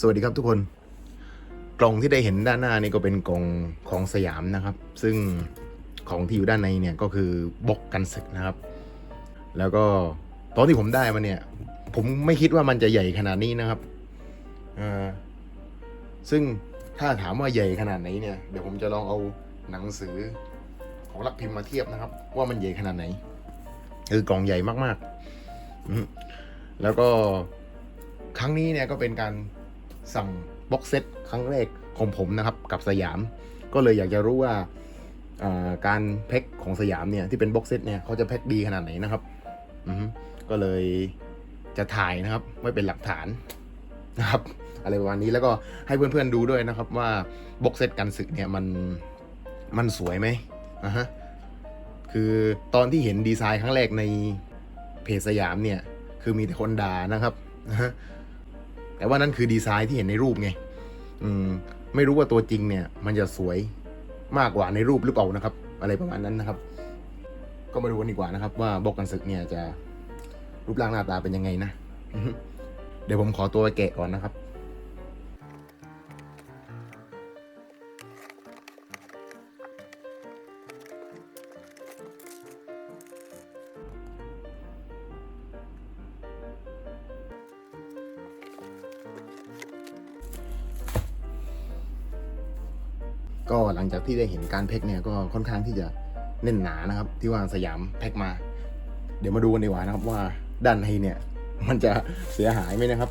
สวัสดีครับทุกคน กล่องที่ได้เห็นด้านหน้านี่ก็เป็นกล่องของสยามนะครับ ซึ่งของที่อยู่ด้านในเนี่ยก็คือบล็อกกันศึกนะครับ แล้วก็ตอนที่ผมได้มาเนี่ย ผมไม่คิดว่ามันจะใหญ่ขนาดนี้นะครับซึ่งถ้าถามว่าใหญ่ขนาดไหนเนี่ยเดี๋ยวผมจะลองเอาหนังสือของรักพิมพ์มาเทียบนะครับ ว่ามันใหญ่ขนาดไหนคือกล่องใหญ่มากๆแล้วก็ครั้งนี้เนี่ยก็เป็นการ สั่งบ็อกเซตครั้งแรกของผมนะครับกับสยาม ก็เลยอยากจะรู้ว่าการแพ็คของสยามเนี่ยที่เป็นบ็อกเซตเนี่ยเขาจะแพ็คดีขนาดไหนนะครับก็เลยจะถ่ายนะครับไว้เป็นหลักฐานนะครับ อะไรประมาณนี้แล้วก็ให้เพื่อนๆดูด้วยนะครับ ว่าบ็อกเซตกันศึกเนี่ยมันมันสวยไหมอะฮะคือตอนที่เห็นดีไซน์ครั้งแรกในเพจสยามเนี่ย คือมีแต่คนด่านะครับ แต่ว่านั่นคือดีไซน์ที่เห็นในรูปไงอืมไม่รู้ว่าตัวจริงเนี่ย มันจะสวยมากกว่าในรูปหรือเปล่านะครับ อะไรประมาณนั้นนะครับ ก็มาดูกันดีกว่านะครับ ว่าบอกกันศึกเนี่ยจะรูปร่างหน้าตาเป็นยังไงนะเดี๋ยวผมขอตัวไปแกะก่อนนะครับ ก็หลังจากที่ได้เห็นการแพ็คเนี่ยก็ค่อนข้างที่จะแน่นหนานะครับ ที่ว่าสยามแพ็คมา เดี๋ยวมาดูกันดีกว่านะครับว่าด้านในเนี่ย มันจะเสียหายไหมนะครับ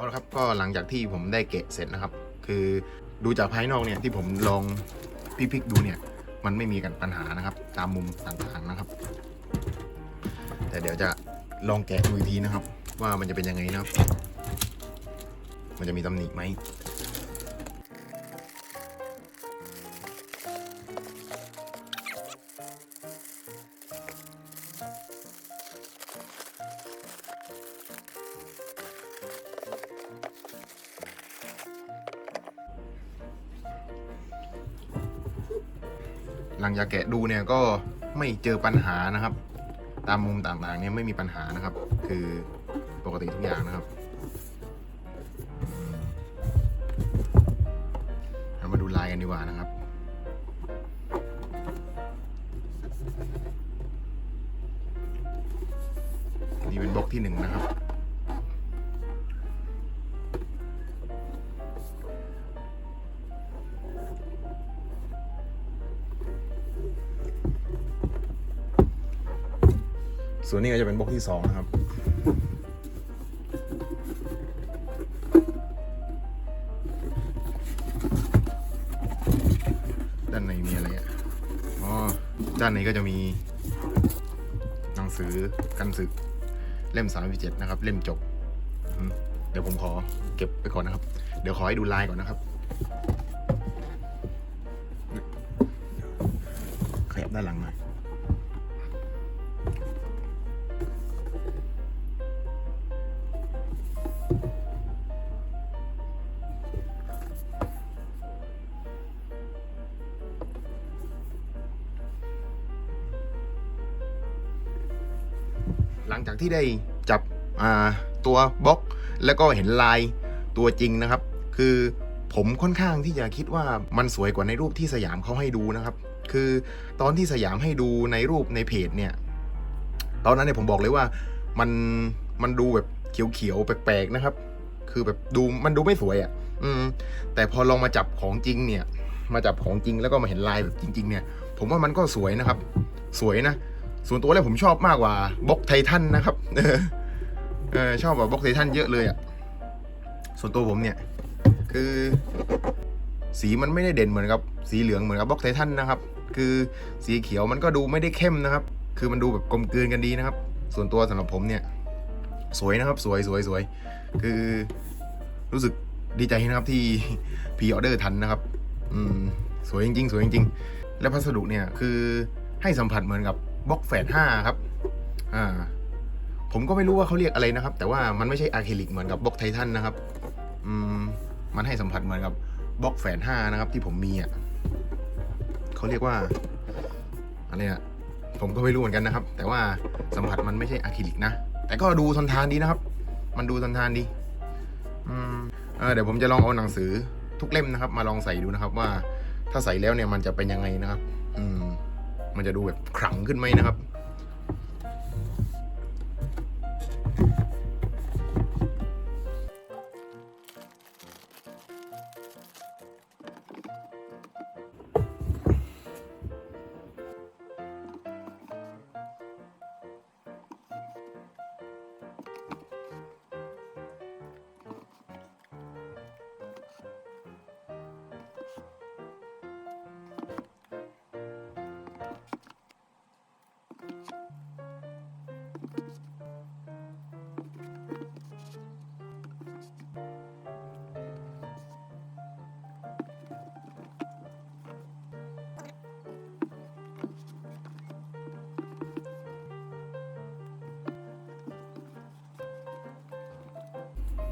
เอาละครับก็หลังจากที่ผมได้เกะเสร็จนะครับ คือดูจากภายนอกเนี่ยที่ผมลองพิพิกดูเนี่ย มันไม่มีกันปัญหานะครับ ตามมุมต่างๆนะครับ แต่เดี๋ยวจะลองแกะดูอีกทีนะครับ ว่ามันจะเป็นยังไงนะครับ มันจะมีตำหนิไหม หลังจากแกะดูเนี่ยก็ไม่เจอปัญหานะครับ ตามมุมต่างๆเนี่ยไม่มีปัญหานะครับ คือปกติทุกอย่างนะครับเรามาดูลายกันดีกว่านะครับนี่เป็นบล็อกที่หนึ่งนะครับ ส่วนนี้ก็จะเป็นบล็อกที่สองนะครับ ด้านในมีอะไรอะ อ๋อ ด้านในก็จะมี หนังสือกันศึก เล่มสามเจ็ดนะครับ เล่มจบ เดี๋ยวผมขอเก็บไปก่อนนะครับ เดี๋ยวขอให้ดูลายก่อนนะครับขยับด้านหลังหน่อย งจากที่ได้จับตัวบล็อก แล้วก็เห็นลายตัวจริงนะครับ คือผมค่อนข้างที่จะคิดว่ามันสวยกว่าในรูปที่สยามเขาให้ดูนะครับ คือตอนที่สยามให้ดูในรูปในเพจเนี่ย ตอนนั้นเนี่ยผมบอกเลยว่ามันมันดูแบบเขียวๆแปลกๆนะครับ คือแบบดูมันดูไม่สวยอะ่ะ อืม แต่พอลองมาจับของจริงเนี่ย มาจับของจริงแล้วก็มาเห็นลายแบบจริง ๆ เนี่ย ผมว่ามันก็สวยนะครับ สวยนะ ส่วนตัวแล้วผมชอบมากกว่าบล็อกไททันนะครับเออชอบกว่าบล็อกไททันเยอะเลยอะ่ะส่วนตัวผมเนี่ย คือ สีมันไม่ได้เด่นเหมือนกับสีเหลืองเหมือนกับบล็อกไททันนะครับ คือสีเขียวมันก็ดูไม่ได้เข้มนะครับ คือมันดูแบบกลมกลืนกันดีนะครับ ส่วนตัวสำหรับผมเนี่ย สวยนะครับ สวยสวยสวยคือรู้สึกดีใจนะครับที่พีออเดอร์ทันนะครับ อืมสวยจริงๆ สวยจริงๆ และพัสดุเนี่ยคือให้สัมผัสเหมือนกับ บล็อกแฝดห้าครับ อ่า ผมก็ไม่รู้ว่าเขาเรียกอะไรนะครับ แต่ว่ามันไม่ใช่อะคริลิกเหมือนกับบล็อกไททันนะครับ อืม มันให้สัมผัสเหมือนกับบล็อกแฝดห้านะครับ ที่ผมมีอะเขาเรียกว่าอะไรอะผมก็ไม่รู้เหมือนกันนะครับ แต่ว่าสัมผัสมันไม่ใช่อะคริลิกนะ แต่ก็ดูทนทานดีนะครับ มันดูทนทานดี อืมเอเดี๋ยวผมจะลองเอาหนังสือทุกเล่มนะครับ มาลองใส่ดูนะครับว่าถ้าใส่แล้วเนี่ยมันจะเป็นยังไงนะครับ อืม มันจะดูแบบขลังขึ้นไหมนะครับ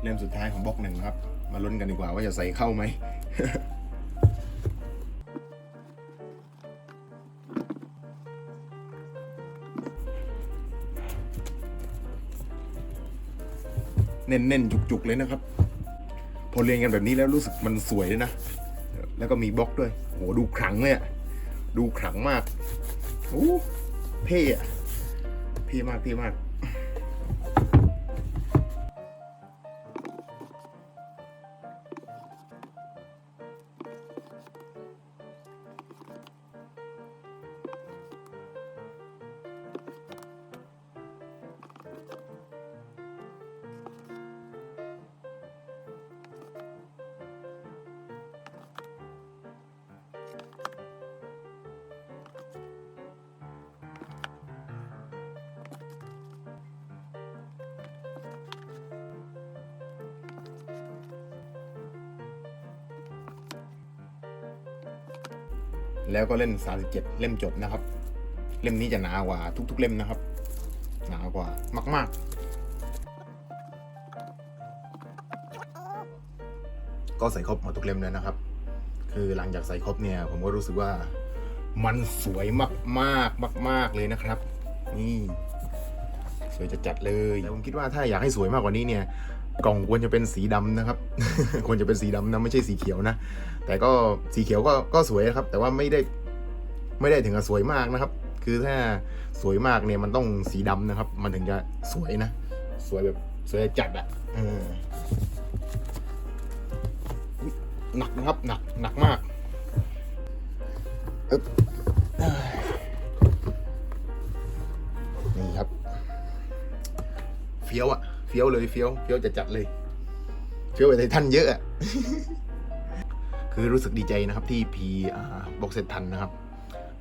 เล่มสุดท้ายของบล็อกหนึ่งครับ มาลุ้นกันดีกว่าว่าจะใส่เข้าไหมเน้นๆ จุกๆ เลยนะครับ พอเรียนกันแบบนี้แล้วรู้สึกมันสวยเลยนะ แล้วก็มีบล็อกด้วย โห ดูขลังเลยอะดูขลังมากโอ้เท่อะเท่มากเท่มาก แล้วก็เล่น37 เล่มจบนะครับ เล่มนี้จะหนากว่าทุก ๆ เล่มนะครับ หนากว่ามาก ๆ ก็ใส่ครบหมดทุกเล่มแล้วนะครับ คือหลังจากใส่ครบเนี่ย ผมก็รู้สึกว่ามันสวยมากๆมาก ๆ เลยนะครับ นี่ สวยจะจัดเลยแต่ผมคิดว่าถ้าอยากให้สวยมากกว่านี้เนี่ย กล่องควรจะเป็นสีดำนะครับ ควรจะเป็นสีดำนะไม่ใช่สีเขียวนะ แต่ก็สีเขียวก็ก็สวยนะครับ แต่ว่าไม่ได้ไม่ได้ถึงกับสวยมากนะครับ คือถ้าสวยมากเนี่ยมันต้องสีดำนะครับ มันถึงจะสวยนะ สวยแบบสวยจัดอะเอออุ๊ยหนักนะครับหนักหนักมากอึ๊บนี่ครับ เฟี้ยวอะ เฟี้ยวเลยเฟี้ยวเฟี้ยวจะจัดเลยเฟี้ยวไปไททันเยอะอะคือรู้สึกดีใจนะครับที่พีบ็อกเซตทันนะครับ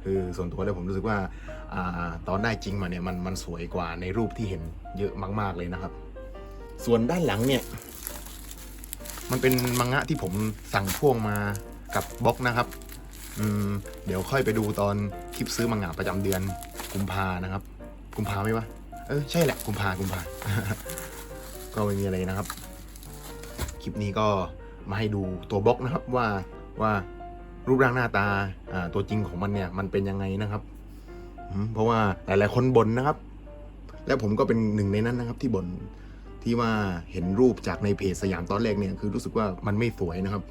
คือส่วนตัวแล้วผมรู้สึกว่าอาตอนได้จริงมาเนี่ยมันมันสวยกว่าในรูปที่เห็นเยอะมาก ๆเลยนะครับ ส่วนด้านหลังเนี่ย มันเป็นมังงะที่ผมสั่งพ่วงมากับบล็อกนะครับ อืมเดี๋ยวค่อยไปดูตอนคลิปซื้อมังงะประจำเดือนกุมภานะครับ กุมภาไหมวะเออใช่แหละกุมภากุมภา ก็ไม่มีอะไรนะครับ คลิปนี้ก็มาให้ดูตัวบล็อกนะครับว่าว่ารูปร่างหน้าตาตัวจริงของมันเนี่ยมันเป็นยังไงนะครับ เพราะว่าหลาย ๆ คนบ่นนะครับ และผมก็เป็นหนึ่งในนั้นนะครับที่บ่นที่ว่าเห็นรูปจากในเพจสยามตอนแรกเนี่ยคือรู้สึกว่ามันไม่สวยนะครับ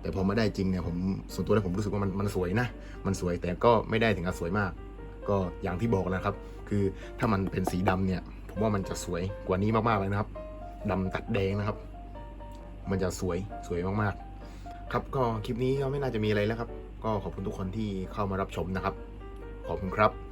แต่พอมาได้จริงเนี่ยผมส่วนตัวแล้วผมรู้สึกว่ามันมันสวยนะ มันสวยแต่ก็ไม่ได้ถึงกับสวยมาก ก็อย่างที่บอกนะครับ คือถ้ามันเป็นสีดำเนี่ย ผมว่ามันจะสวยกว่านี้มากๆเลยนะครับ ดำตัดแดงนะครับ มันจะสวยสวยมากๆ ครับก็คลิปนี้ก็ไม่น่าจะมีอะไรแล้วครับ ก็ขอบคุณทุกคนที่เข้ามารับชมนะครับ ขอบคุณครับ